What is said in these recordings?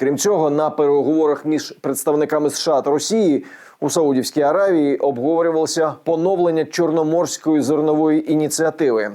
Крім цього, на переговорах між представниками США та Росії у Саудівській Аравії обговорювалося поновлення чорноморської зернової ініціативи.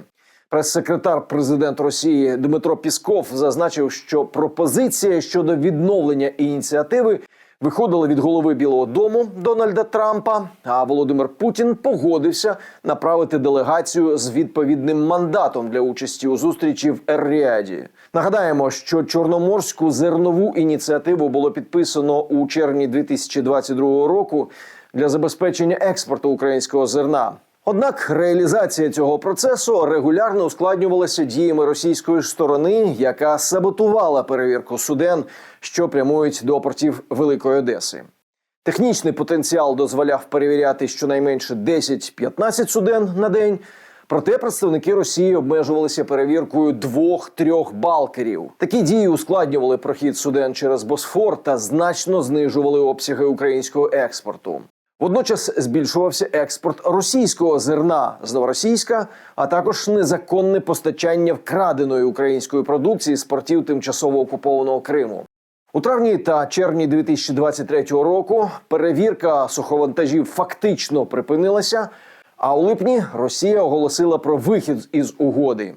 Прес-секретар президент Росії Дмитро Пісков зазначив, що пропозиція щодо відновлення ініціативи виходила від голови Білого Дому Дональда Трампа. А Володимир Путін погодився направити делегацію з відповідним мандатом для участі у зустрічі в Ер-Ріаді. Нагадаємо, що чорноморську зернову ініціативу було підписано у червні 2022 року для забезпечення експорту українського зерна. Однак реалізація цього процесу регулярно ускладнювалася діями російської сторони, яка саботувала перевірку суден, що прямують до портів Великої Одеси. Технічний потенціал дозволяв перевіряти щонайменше 10-15 суден на день. Проте представники Росії обмежувалися перевіркою двох-трьох балкерів. Такі дії ускладнювали прохід суден через Босфор та значно знижували обсяги українського експорту. Водночас збільшувався експорт російського зерна з новоросійська, а також незаконне постачання вкраденої української продукції з портів тимчасово окупованого Криму. У травні та червні 2023 року перевірка суховантажів фактично припинилася. А у липні Росія оголосила про вихід із угоди.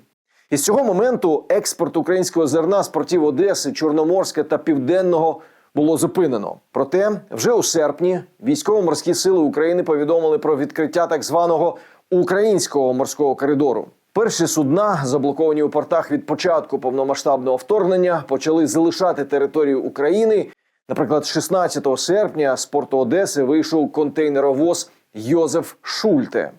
І з цього моменту експорт українського зерна з портів Одеси, Чорноморська та Південного було зупинено. Проте, вже у серпні військово-морські сили України повідомили про відкриття так званого українського морського коридору. Перші судна, заблоковані у портах від початку повномасштабного вторгнення, почали залишати територію України. Наприклад, 16 серпня з порту Одеси вийшов контейнеровоз Йозеф Шульте.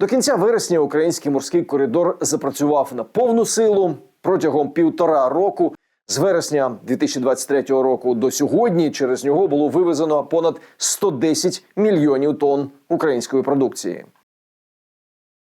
До кінця вересня український морський коридор запрацював на повну силу протягом півтора року. З вересня 2023 року до сьогодні через нього було вивезено понад 110 мільйонів тонн української продукції.